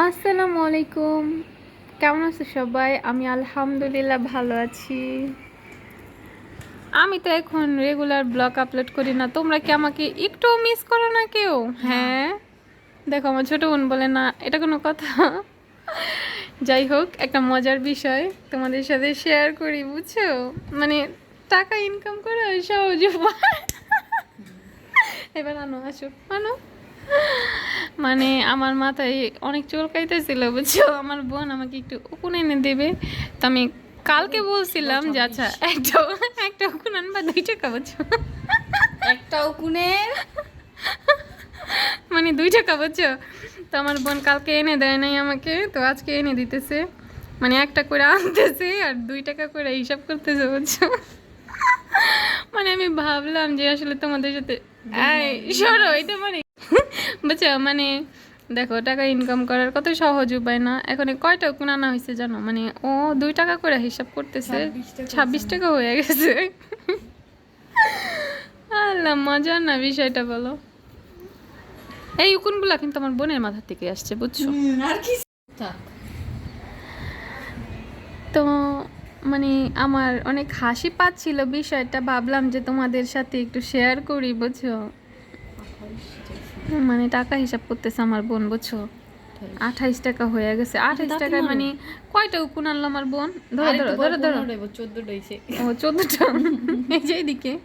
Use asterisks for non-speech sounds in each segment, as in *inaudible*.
আসসালামু আলাইকুম। কেমন আছো সবাই? আমি আলহামদুলিল্লাহ ভালো আছি। আমি তো এখন রেগুলার ব্লগ আপলোড করি না। তোমরা কি আমাকে একটু মিস করো না কেউ? হ্যাঁ? দেখো আমার ছোট বোন বলে না এটা কোনো কথা। যাই হোক একটা মজার বিষয় তোমাদের সাথে শেয়ার করি বুঝছ? মানে টাকা ইনকাম করা সহজ এবার আনো আসো আনো। মানে আমার মাথায় অনেক চুল চুলকাইতেছিল বুঝছ? আমার বোন আমাকে একটু উকুন এনে দেবে। তো আমি কালকে বলছিলাম যে আচ্ছা একটা একটা উকুন আনবা দুই টাকা বুঝছ? একটা উকুনের মানে দুই টাকা বুঝছ? তো আমার বোন কালকে এনে দেয় নাই আমাকে তো আজকে এনে দিতেছে। মানে একটা করে আনতেছে আর দুই টাকা করে হিসাব করতেছে বুঝছ? মানে আমি ভাবলাম যে আসলে তোমাদের সাথে সরো এটা মানে বুঝছ? মানে দেখো টাকা ইনকাম করার কত সহজ উপায় না। এখন কয়টা কোন আনা হয়েছে জানো? মানে ও দুই টাকা করে হিসাব করতেছে ছাব্বিশ টাকা হয়ে গেছে। আল্লাহ মজার না বিষয়টা বলো? এই উকুনগুলা কিন্তু আমার বোনের মাথা থেকে আসছে বুঝছ? আর কি তো মানে আমার অনেক হাসি পাচ্ছিল বিষয়টা। ভাবলাম যে তোমাদের সাথে একটু শেয়ার করি বুঝছ? মানে টাকা হিসাব করতেছে আমার বোন বুঝছ? আঠাইশ। টাকা হয়ে গেছে। আঠাইশ দাঁতে টাকায় মানে কয়টা উকুন আনলো আমার বোন? ধরো ধরো ধরো ধরো। ও চোদ্দটা? *laughs* এই যে এইদিকে।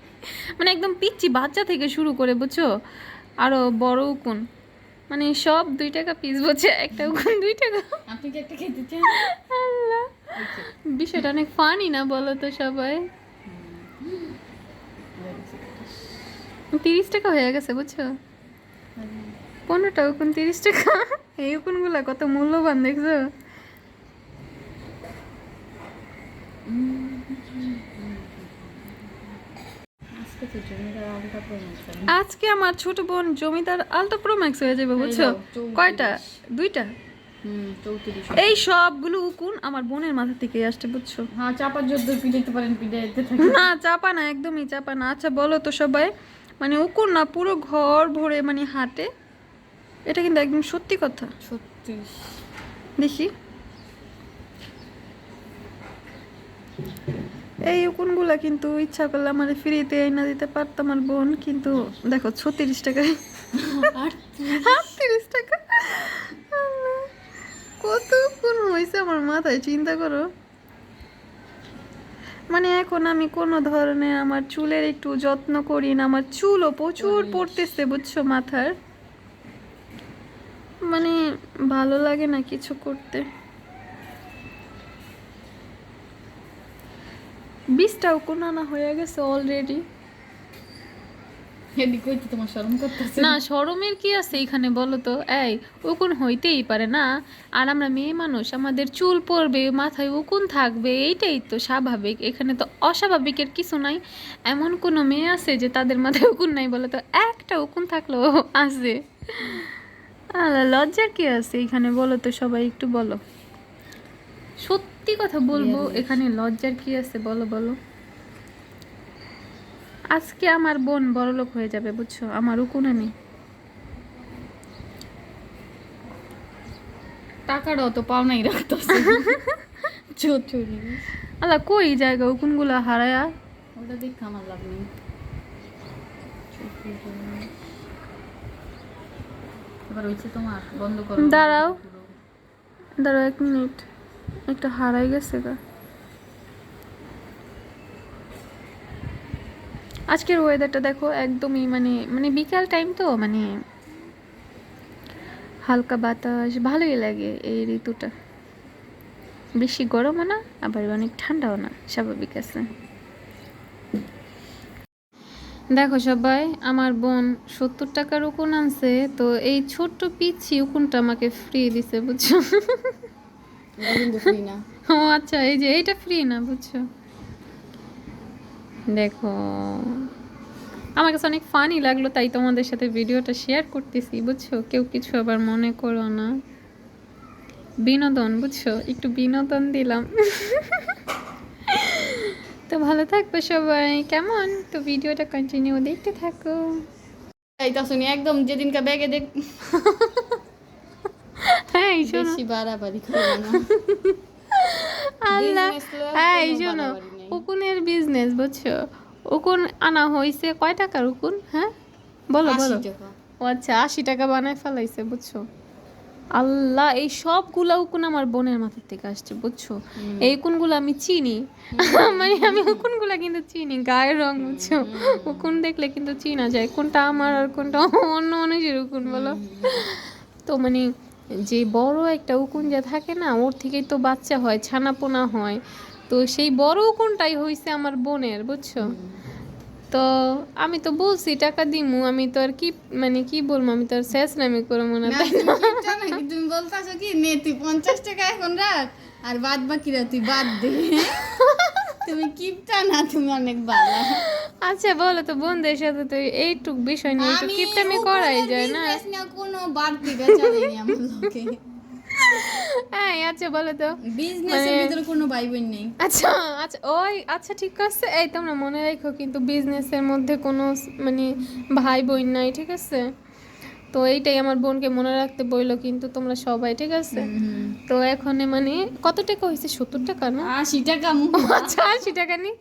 মানে একদম পিচ্ছি বাচ্চা থেকে শুরু করে বুঝছ? আরও বড় উকুন। মানে সব দুই টাকা পিস বলছে একটা উকুন দুই টাকা। আপনি কি একটা খেতে চান? আল্লাহ। বিষয়টা অনেক ফানি না বলো তো সবাই? তিরিশ টাকা হয়ে গেছে বুঝছ? পনেরোটা উকুন তিরিশ টাকা? এই উকুনগুলা কত মূল্যবান দেখছ? আজকে আলটা আমার ছোট বোন জমিদার আলট্রা প্রো ম্যাক্স হয়ে যাবে বুঝছ? কয়টা? দুইটা? এই সবগুলো উকুন আমার বোনের মাথা থেকে আসছে বুঝছ? হ্যাঁ চাপার যদ্দ পিটাইতে পারেন পিটাইতে থাকে না চাপা না একদমই চাপা না। আচ্ছা বলো তো সবাই মানে উকুন না পুরো ঘর ভরে মানে হাঁটে। এটা কিন্তু একদম সত্যি কথা। ছত্রিশ দেখি। এই উকুনগুলা কিন্তু ইচ্ছা করলে আমার ফ্রিতে এনে দিতে পারতাম আমার বোন কিন্তু দেখো ছত্রিশ টাকায় আটত্রিশ টাকা। কত উকুন হয়েছে আমার মাথায় চিন্তা করো। মানে এখন আমি কোনো ধরনের আমার চুলের একটু যত্ন করি না আমার চুলও প্রচুর পড়তেছে বুঝছ মাথার। মানে ভালো লাগে না কিছু করতে। বিষটাও কোন না হয়ে গেছে অলরেডি তোমার শরম করতেছে? না শরমের কি আছে এখানে বলো তো এই উকুন হইতেই পারে না। আর আমরা মেয়ে মানুষ আমাদের চুল পড়বে মাথায় উকুন থাকবে এইটাই তো স্বাভাবিক। এখানে তো অস্বাভাবিকের কিছু নাই। এমন কোনো মেয়ে আছে যে তাদের মাথায় উকুন নাই বলো তো একটা উকুন থাকলেও আছে। আল্লাহ লজ্জার কি আছে এখানে বলো তো সবাই একটু বলো। সত্যি কথা বলব এখানে লজ্জার কি আছে বলো বলো। আজকে আমার বোন বড়লোক হয়ে যাবে বুঝছ? আমার উকুনে নেই টাকাটাও তো পাওনাই রাখতেছে। *laughs* চৌত্রিশ আল্লাহ কই জায়গা? উকুনগুলা হারায়া। ওটা দেখে আমার লাভ নেই। চৌত্রিশ। এবার হয়েছে তোমার বন্ধ করো। দাঁড়াও। দাঁড়াও এক মিনিট। একটা হারাই গেছে গা। আজকের ওয়েদারটা দেখো একদমই মানে মানে বিকাল টাইম তো মানে হালকা বাতাস ভালোই লাগে এই ঋতুটা। বেশি গরমও না আবার অনেক ঠান্ডাও না স্বাভাবিক আছে। দেখো সবাই আমার বোন সত্তর টাকার উকুন আনছে তো এই ছোট্ট পিচ্ছি উকুনটা আমাকে ফ্রি দিছে বুঝছ? ও আচ্ছা এই যে এইটা ফ্রি না বুঝছ? দেখো। আমার কাছে অনেক ফানি লাগল তাই তোমাদের সাথে ভিডিওটা শেয়ার করতেছি বুঝছ? কেউ কিছু আবার মনে করো না। বিনোদন বুঝছ? একটু বিনোদন দিলাম। তো ভালো থাকবে সবাই কেমন? তো ভিডিওটা কন্টিনিউ দেখতে থাকো। তাই তো শুনি একদম যেদিনকে ব্যাগে দেখ হ্যাঁ এই শোনো। বেশি বাড়াবাড়ি করবে না। আল্লাহ। হ্যাঁ এই শোনো। উকুনের বিজনেস বুঝছ? উকুন আনা হয়েছে কয় টাকার উকুন হ্যাঁ? বলো বলো। ও আচ্ছা আশি টাকা বানায় ফেলাইছে বুঝছ? আল্লাহ এই সবগুলা উকুন আমার বোনের মাথার থেকে আসছে বুঝছ? এই উকুনগুলো আমি চিনি। মানে আমি উকুনগুলা কিন্তু চিনি গায়ের রং বুঝছ? উকুন দেখলে কিন্তু চিনা যায় কোনটা আমার আর কোনটা অন্য মানুষের উকুন বলো? তো মানে যে বড় একটা উকুন যা থাকে না ওর থেকেই তো বাচ্চা হয় ছানাপোনা হয়। তো সেই বড় কোনটাই হয়েছে আমার বোনের বুঝছ? তো আমি তো বলছি টাকা দিমু আমি তো আর কি মানে কি বলব আমি তো আর শেষ নামি করব না তাই তুমি বলতাছো কি নে তুই পঞ্চাশ টাকা এখন রাখ আর বাদ বাকিরা তুই বাদ দে। তুমি কিপটা না তুমি অনেক ভালো আচ্ছা বলো তো বোনদের সাথে তো এইটুক বিষয় নিয়ে একটু কিপটামি করাই যায় না। কোনো বাড়তি বেচা নেই আমার লোকে। হ্যাঁ আচ্ছা বলো তো। বিজনেসের মানে- ভিতরে কোনো ভাই বোন নেই। আচ্ছা আচ্ছা ওই আচ্ছা ঠিক আছে। এই তোমরা মনে রাখো কিন্তু বিজনেসের মধ্যে কোনো মানে ভাই বোন নাই ঠিক আছে? তো এইটাই আমার বোনকে মনে রাখতে বইলো কিন্তু তোমরা সবাই ঠিক আছে? তো এখন মানে কত টাকা হয়েছে? সত্তর টাকা না? আশি টাকা আচ্ছা আশি টাকা নি।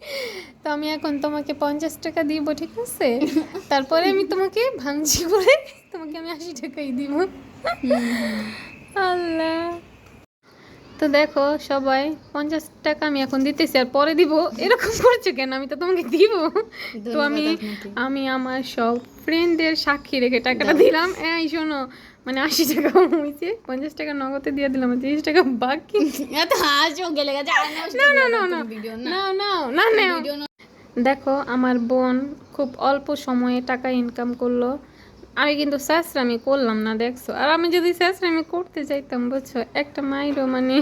তো আমি এখন তোমাকে পঞ্চাশ টাকা দিব ঠিক আছে? *laughs* তারপরে আমি তোমাকে ভাঙছি করে তোমাকে আমি আশি টাকাই দিব। আল্লাহ। তো দেখো সবাই পঞ্চাশ টাকা আমি এখন দিতেছি আর পরে দিব। এরকম করছ কেন? আমি তো তোমাকে দিব। তো আমি আমি আমার সব ফ্রেন্ডদের সাক্ষী রেখে টাকাটা দিলাম। এই শোনো মানে আশি টাকা হয়েছে পঞ্চাশ টাকা নগদে দিয়ে দিলাম তিরিশ টাকা বাকি। *laughs* গেলে না না না না না। না। না না দেখো আমার বোন খুব অল্প সময়ে টাকা ইনকাম করল। আমি কিন্তু স্যাসরামি করলাম না দেখছ? আর আমি যদি স্যাসরামি করতে চাইতাম বুঝছ? একটা মাইরও মানে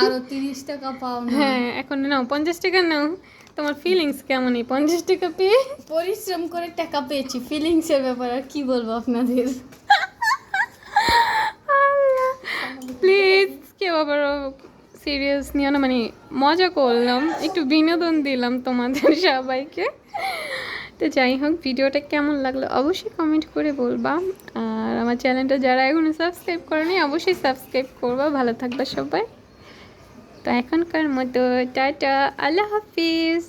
আরও তিরিশ টাকা পাও হ্যাঁ এখন নাও পঞ্চাশ টাকা নাও। তোমার ফিলিংস কেমন এই পঞ্চাশ টাকা পেয়ে? পরিশ্রম করে টাকা পেয়েছি ফিলিংস এর ব্যাপার আর কি বলব আপনাদের? প্লিজ কেউ আবার সিরিয়াস নিও না মানে মজা করলাম একটু বিনোদন দিলাম তোমাদের সবাইকে। তো যাই হোক, ভিডিওটা কেমন লাগল অবশ্যই কমেন্ট করে বলবা। আর আমার চ্যানেলটা যারা এখনও সাবস্ক্রাইব করেনি, অবশ্যই সাবস্ক্রাইব করবা। ভালো থাকবা সবাই। তো এখনকার মতো, টাটা, আল্লাহ হাফিজ।